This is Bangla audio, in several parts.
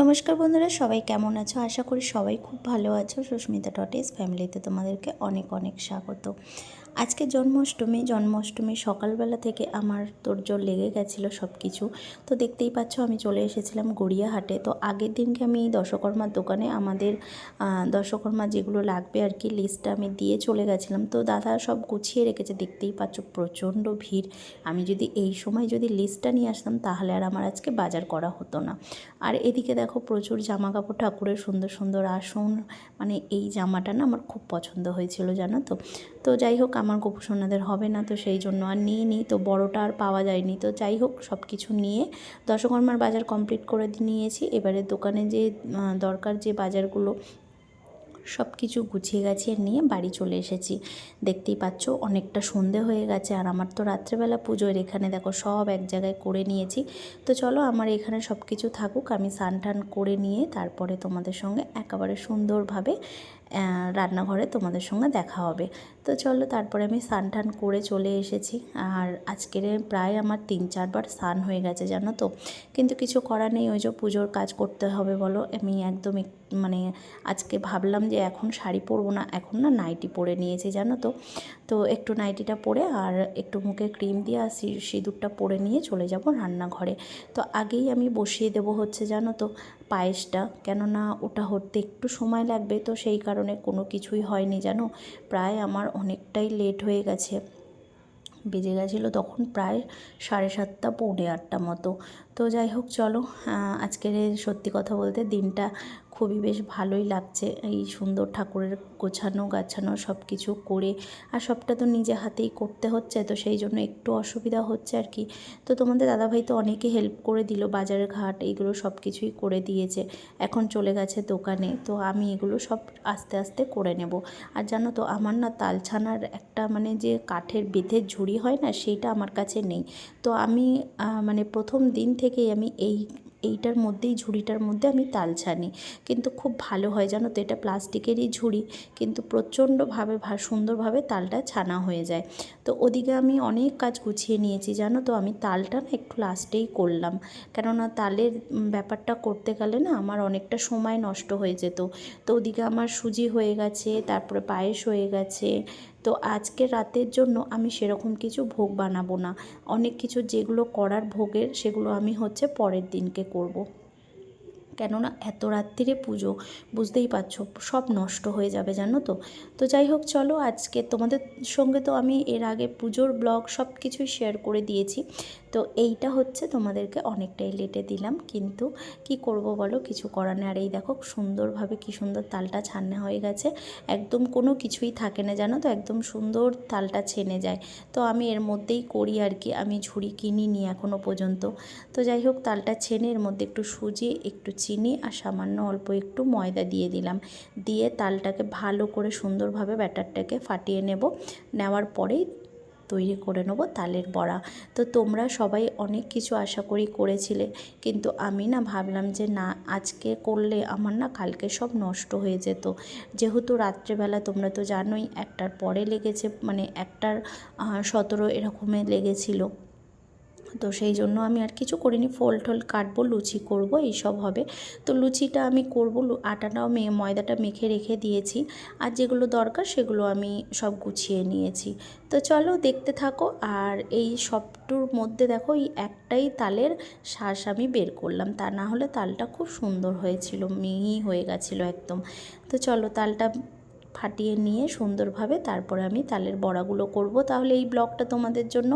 নমস্কার বন্ধুরা, সবাই কেমন আছো? আশা করি সবাই খুব ভালো আছো। সুস্মিতা টটেজ ফ্যামিলিতে তোমাদেরকে অনেক অনেক স্বাগত। আজকে জন্মাষ্টমী জন্মাষ্টমী সকালবেলা থেকে আমার তোড়জোড় লেগে গেছিল সব কিছু তো দেখতেই পাচ্ছ আমি চলে এসেছিলাম গড়িয়াহাটে। তো আগের দিনকে আমি দশকর্মার দোকানে আমাদের দশকর্মা যেগুলো লাগবে আর কি লিস্টটা আমি দিয়ে চলে গেছিলাম। তো দাদা সব গুছিয়ে রেখেছে, দেখতেই পাচ্ছ প্রচণ্ড ভিড়। আমি যদি এই সময় যদি লিস্টটা নিয়ে আসতাম তাহলে আর আমার আজকে বাজার করা হতো না। আর এদিকে দেখো প্রচুর জামা কাপড় ঠাকুরের সুন্দর সুন্দর আসন। মানে এই জামাটা না আমার খুব পছন্দ হয়েছিল, জানো তো। তো যাই হোক আমার গোপুসোনাদের হবে না, তো সেই জন্য আর নিয়ে নিই তো বড়টা আর পাওয়া যায়নি। তো যাই হোক সব কিছু নিয়ে দশকর্মার বাজার কমপ্লিট করে নিয়েছি। এবারে দোকানে যে দরকার যে বাজারগুলো সব কিছু গুছিয়ে গাছিয়ে নিয়ে বাড়ি চলে এসেছি। দেখতেই পাচ্ছ, অনেকটা সন্ধে হয়ে গেছে, আর আমার তো রাত্রেবেলা পুজোর এখানে দেখো সব এক জায়গায় করে নিয়েছি। তো চলো, আমার এখানে সব কিছু থাকুক, আমি স্নান টান করে নিয়ে তারপরে তোমাদের সঙ্গে একেবারে সুন্দরভাবে রান্নাঘরে তোমাদের সঙ্গে দেখা হবে। তো চলো তারপরে আমি স্নান টান করে চলে এসেছি। আর আজকের প্রায় আমার তিন চারবার স্নান হয়ে গেছে, জানো তো? কিন্তু কিছু করার নেই, ওই যে পুজোর কাজ করতে হবে বলো। আমি একদম এক- মানে আজকে ভাবলাম যে এখন শাড়ি পরবো না, এখন না নাইটি পরে নিয়েছি, জানো তো? তো একটু নাইটিটা পরে আর একটু মুখে ক্রিম দিয়ে আর সিঁদুরটা পরে নিয়ে চলে যাব রান্নাঘরে। তো আগেই আমি বসিয়ে দেবো হচ্ছে, জানো তো, পায়েসটা। কেননা ওটা হতে একটু সময় লাগবে, তো সেই কারণে কোনো কিছুই হয়নি জানো? প্রায় আমার অনেকটাই লেট হয়ে গেছে। বেজে গেছিল তখন প্রায় সাড়ে সাতটা, পৌনে আটটা মতো। তো যাই হোক, চলো আজকের সত্যি কথা বলতে দিনটা খুবই বেশ ভালোই লাগছে এই সুন্দর ঠাকুরের গোছানো গাছানো সব কিছু করে। আর সবটা তো নিজে হাতেই করতে হচ্ছে, তো সেই জন্য একটু অসুবিধা হচ্ছে আর কি। তো তোমাদের দাদাভাই তো অনেকে হেল্প করে দিল বাজারের ঘাট এইগুলো সব কিছুই করে দিয়েছে। এখন চলে গেছে দোকানে, তো আমি এগুলো সব আস্তে আস্তে করে নেব। আর জানো তো, আমার না তালছানার একটা মানে যে কাঠের বেঁধের ঝুড়ি হয় না, সেইটা আমার কাছে নেই। তো আমি মানে প্রথম দিন থেকেই আমি এই এইটার মধ্যেই, ঝুড়িটার মধ্যে আমি তাল ছানি। কিন্তু খুব ভালো হয় জানো তো, এটা প্লাস্টিকেরই ঝুড়ি, কিন্তু প্রচণ্ডভাবে সুন্দরভাবে তালটা ছানা হয়ে যায়। তো ওদিকে আমি অনেক কাজ গুছিয়ে নিয়েছি জানো তো, আমি তালটা না একটু লাস্টেই করলাম। কেননা তালের ব্যাপারটা করতে গেলে না আমার অনেকটা সময় নষ্ট হয়ে যেত। তো ওদিকে আমার সুজি হয়ে গেছে, তারপরে পায়েস হয়ে গেছে তো আজকে রাতের জন্য আমি সেরকম কিছু ভোগ বানাবো না অনেক কিছু যেগুলো করার ভোগের সেগুলো আমি হচ্ছে পরের দিনকে করব। কেননা এত রাত্রিরে পুজো, বুঝতেই পারছ, সব নষ্ট হয়ে যাবে, জানো তো? তো যাই হোক, চলো আজকে তোমাদের সঙ্গে তো আমি এর আগে পুজোর ব্লগ সব কিছুই শেয়ার করে দিয়েছি। তো এইটা হচ্ছে তোমাদেরকে অনেকটাই লেটে দিলাম, কিন্তু কি করব বলো, কিছু করার নেই। আর এই দেখো, সুন্দরভাবে কি সুন্দর তালটা ছান্না হয়ে গেছে। একদম কোনো কিছুই থাকে না, জানো তো? একদম সুন্দর তালটা ছেনে যায়। তো আমি এর মধ্যেই করি আর কি, আমি ঝুড়ি কিনিনি এখনও পর্যন্ত। তো যাই হোক, তালটা ছেনে এর মধ্যে একটু সুজি, একটু চিনি আর সামান্য অল্প একটু ময়দা দিয়ে দিলাম। দিয়ে তালটাকে ভালো করে সুন্দরভাবে ব্যাটারটাকে ফাটিয়ে নেব। নেওয়ার পরেই তৈরি করে নেব তালের বড়া। তো তোমরা সবাই অনেক কিছু আশা করি করেছিলে। কিন্তু আমি না ভাবলাম যে না, আজকে করলে আমার না কালকে সব নষ্ট হয়ে যেত। যেহেতু রাত্রেবেলা তোমরা তো জানোই একটার পরে লেগেছে মানে একটার সতেরো এরকমে লেগেছিলো। তো সেই জন্য আমি আর কিছু করিনি, ফোল টোল কাটবো, লুচি করব, এইসব হবে। তো লুচিটা আমি করব আটাটাও মে, ময়দাটা মেখে রেখে দিয়েছি। আর যেগুলো দরকার সেগুলো আমি সব গুছিয়ে নিয়েছি। তো চলো দেখতে থাকো, আর এই সবটুর মধ্যে দেখো, এই একটাই তালের শ্বাস আমি বের করলাম। তা না হলে তালটা খুব সুন্দর হয়েছিল, মিহি হয়ে গেছিল একদম। তো চলো তালটা ফাটিয়ে নিয়ে সুন্দরভাবে তারপরে আমি তালের বড়াগুলো করব। তাহলে এই ব্লগটা তোমাদের জন্য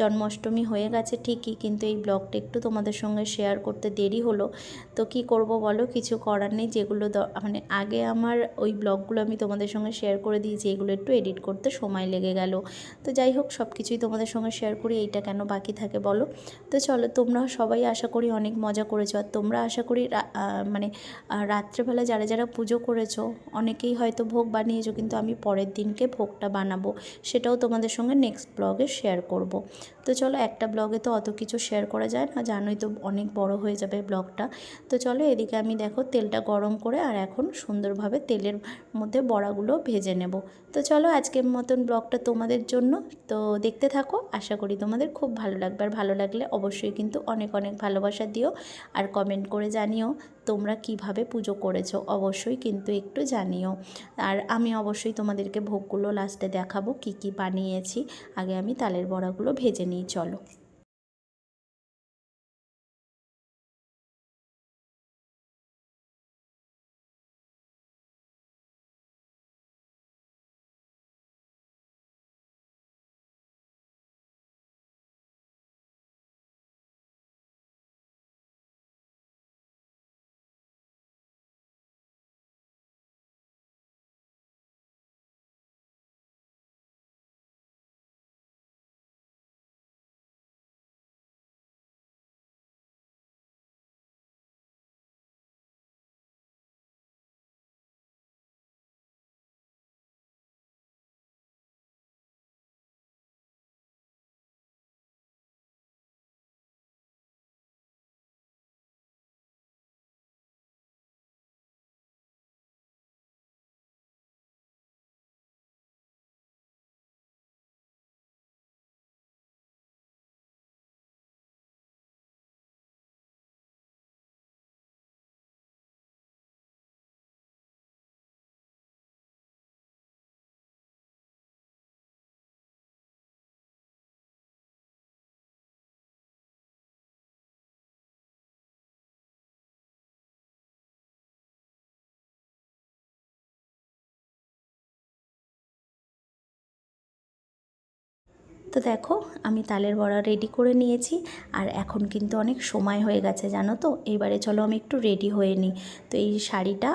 জন্মাষ্টমী হয়ে গেছে ঠিকই, কিন্তু এই ব্লগটা একটু তোমাদের সঙ্গে শেয়ার করতে দেরি হলো। তো কি করব বলো? কিছু করার নেই। যেগুলো মানে আগে আমার ওই ব্লগগুলো আমি তোমাদের সঙ্গে শেয়ার করে দিয়েছি, এগুলো একটু এডিট করতে সময় লেগে গেল। তো যাই হোক সব কিছুই তোমাদের সঙ্গে শেয়ার করি, এইটা কেন বাকি থাকে বলো? তো চলো, তোমরা সবাই আশা করি অনেক মজা করেছ। আর তোমরা আশা করি মানে রাত্রেবেলা যারা যারা পুজো করেছ, অনেকেই হয়তো ভোগ বানিয়েছো, কিন্তু আমি পরের দিনকে ভোগটা বানাবো, সেটাও তোমাদের সঙ্গে নেক্সট ব্লগে শেয়ার করব। তো চলো, একটা ব্লগে তো অত কিছু শেয়ার করা যায় না, জানোই তো অনেক বড় হয়ে যাবে ব্লগটা তো চলো, এদিকে আমি দেখো, তেলটা গরম করে আর এখন সুন্দরভাবে তেলের মধ্যে বড়াগুলো ভেজে নেব। তো চলো, আজকের মতন ব্লগটা তোমাদের জন্য। তো দেখতে থাকো, আশা করি তোমাদের খুব ভালো লাগবে। আর ভালো লাগলে অবশ্যই কিন্তু অনেক অনেক ভালোবাসা দিও আর কমেন্ট করে জানিও তোমরা কীভাবে পুজো করেছ, অবশ্যই কিন্তু একটু জানিও। আর আমি অবশ্যই তোমাদেরকে ভোগগুলো লাস্টে দেখাবো, কি কি বানিয়েছি। আগে আমি তালের বড়াগুলো ভেজে নিই, চলো। তো দেখো, আমি তালের বড়া রেডি করে নিয়েছি আর এখন কিন্তু অনেক সময় হয়ে গেছে, জানো তো? এবারে চলো আমি একটু রেডি হয়ে নিই। তো এই শাড়িটা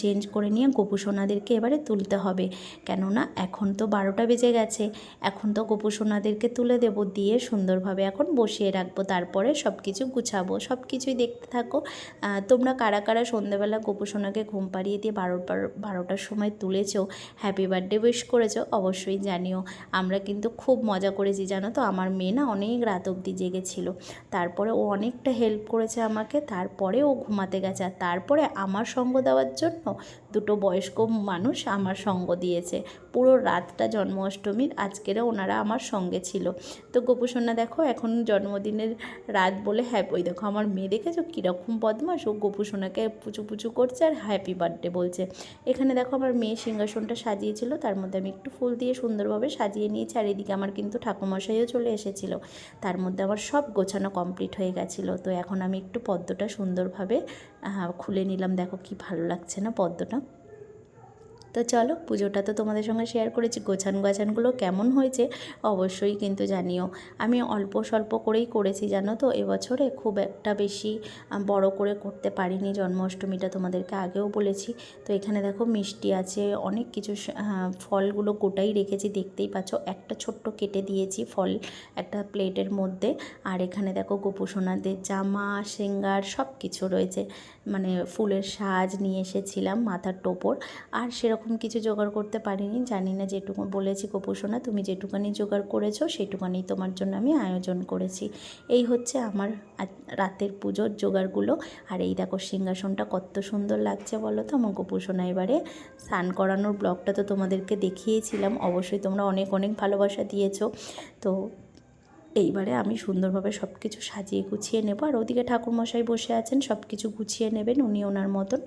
চেঞ্জ করে নিয়ে গোপুসোনাদেরকে এবারে তুলতে হবে। কেননা এখন তো বারোটা বেজে গেছে, এখন তো গোপুসোনাদেরকে তুলে দেব, দিয়ে সুন্দরভাবে এখন বসিয়ে রাখব, তারপরে সব কিছু গুছাবো সব কিছুই দেখতে থাকো। তোমরা কারা কারা সন্ধ্যেবেলা গোপুসোনাকে ঘুম পাড়িয়ে দিয়ে বারো, বারোটার সময় তুলেছো হ্যাপি বার্থডে উইশ করেছ, অবশ্যই জানিও। আমরা কিন্তু খুব মজা মজা করেছি, জানো তো? আমার মেয়ে না অনেক রাত অবধি জেগেছিল। তারপরে ও অনেকটা হেল্প করেছে আমাকে। তারপরে ও ঘুমাতে গেছে। আর তারপরে আমার সঙ্গ দেওয়ার জন্য দুটো বয়স্ক মানুষ আমার সঙ্গ দিয়েছে। পুরো রাতটা জন্মাষ্টমীর আজকেরও ওনারা আমার সঙ্গে ছিল। তো গোপুসন্না দেখো, এখন জন্মদিনের রাত বলে হ্যাঁ ওই দেখো, আমার মেয়ে দেখেছ? কীরকম বদমাস ও গোপুসোনাকে পুচু পুচু করছে আর হ্যাপি বার্থডে বলছে। এখানে দেখো, আমার মেয়ে সিংহাসনটা সাজিয়েছিল। তার মধ্যে আমি একটু ফুল দিয়ে সুন্দরভাবে সাজিয়ে নিয়েছি। আর এদিকে আমার কিন্তু ঠাকুমশাইও চলে এসেছিল। তার মধ্যে আমার সব গোছানো কমপ্লিট হয়ে গেছিল। তো এখন আমি একটু পদ্মটা সুন্দরভাবে খুলে নিলাম। দেখো কি ভালো লাগছে না পদ্মটা। তো চলো পুজোটা তো তোমাদের সঙ্গে শেয়ার করেছি। গোছান গাছানগুলো কেমন হয়েছে অবশ্যই কিন্তু জানিও। আমি অল্প স্বল্প করেই করেছি, জানো তো? এবছরে খুব একটা বেশি বড় করে করতে পারিনি। জন্মাষ্টমীটা তোমাদেরকে আগেও বলেছি। তো এখানে দেখো মিষ্টি আছে, অনেক কিছু ফলগুলো গোটাই রেখেছি। দেখতেই পাচ্ছ, একটা ছোট্ট কেটে দিয়েছি ফল একটা প্লেটের মধ্যে। আর এখানে দেখো গোপুসোনাদের জামা, সিঙ্গার সব কিছু রয়েছে। মানে ফুলের সাজ নিয়ে এসেছিলাম মাথার টোপর। আর সেরকম কিছু জোগাড় করতে পারিনি। জানি না যেটুকু বলেছি গোপুসোনা তুমি যেটুকানি জোগাড় করেছ সেটুকানি তোমার জন্য আমি আয়োজন করেছি। এই হচ্ছে আমার রাতের পুজোর জোগাড়গুলো। আর এই দেখো সিংহাসনটা কত সুন্দর লাগছে বলো তো? আমার গোপুসোনা এবারে স্নান করানোর ব্লগটা তো তোমাদেরকে দেখিয়েছিলাম। অবশ্যই তোমরা অনেক অনেক ভালোবাসা দিয়েছ। তো এইবারে আমি সুন্দরভাবে সব কিছু সাজিয়ে গুছিয়ে নেব। আর ওদিকে ঠাকুরমশাই বসে আছেন সব কিছু গুছিয়ে নেবেন উনি ওনার মতন।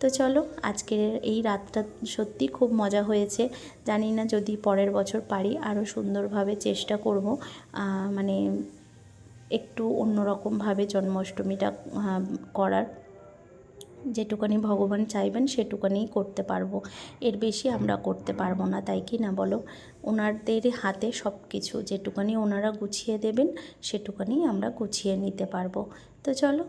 তো চলো, আজকের এই রাতটা সত্যি খুব মজা হয়েছে। জানি না যদি পরের বছর পারি আরও সুন্দরভাবে চেষ্টা করব। মানে একটু অন্যরকমভাবে জন্মাষ্টমীটা করার। যেটুকানি ভগবান চাইবেন সেটুকানি করতে পারব। এর বেশি আমরা করতে পারব না, তাই কি না বলো? ওনাদের হাতে সব কিছু যেটুকানি ওনারা গুছিয়ে দেবেন সেটুকানি আমরা গুছিয়ে নিতে পারব। তো চলো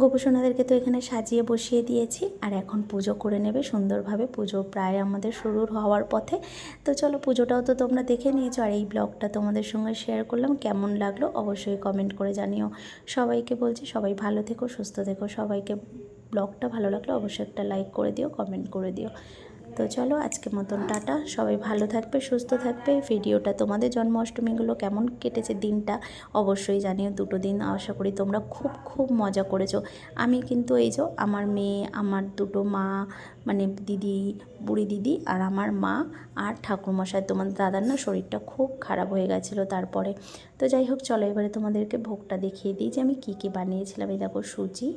গোপুসোনাদেরকে তো এখানে সাজিয়ে বসিয়ে দিয়েছি, আর এখন পুজো করে নেবে সুন্দরভাবে। পুজো প্রায় আমাদের শুরুর হওয়ার পথে। তো চলো পুজোটাও তো তোমরা দেখে নিয়েছো, আর এই ব্লগটা তোমাদের সঙ্গে শেয়ার করলাম। কেমন লাগল অবশ্যই কমেন্ট করে জানিও। সবাইকে বলছি, সবাই ভালো থেকো, সুস্থ থেকো। সবাইকে ব্লগটা ভালো লাগলে অবশ্যই একটা লাইক করে দিও কমেন্ট করে দিও। তো চলো আজকে মতন টাটা। সবাই ভালো থাকবে, সুস্থ থাকবে। ভিডিওটা তোমাদের জন্মাষ্টমীগুলো কেমন কেটেছে দিনটা অবশ্যই জানিও। দুটো দিন আশা করি তোমরা খুব খুব মজা করেছ। আমি কিন্তু এই যে আমার মেয়ে, আমার দুটো মা মানে দিদি, বুড়ি দিদি আর আমার মা আর ঠাকুরমশাই, তোমাদের দাদার না শরীরটা খুব খারাপ হয়ে গেছিল। তারপরে তো যাই হোক, চলো এবারে তোমাদেরকে ভোগটা দেখিয়ে দিই যে আমি কি কি বানিয়েছিলাম। এই দেখো, সুজি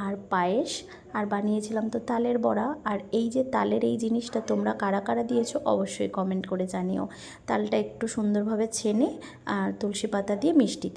আর পায়েস, আর বানিয়েছিলাম তো তালের বড়া। আর এই যে তালের এই জিনিসটা তোমরা কারা কারা দিয়েছ অবশ্যই কমেন্ট করে জানিও। তালটা একটু সুন্দরভাবে ছেনে আর তুলসী পাতা দিয়ে মিষ্টি দিয়ে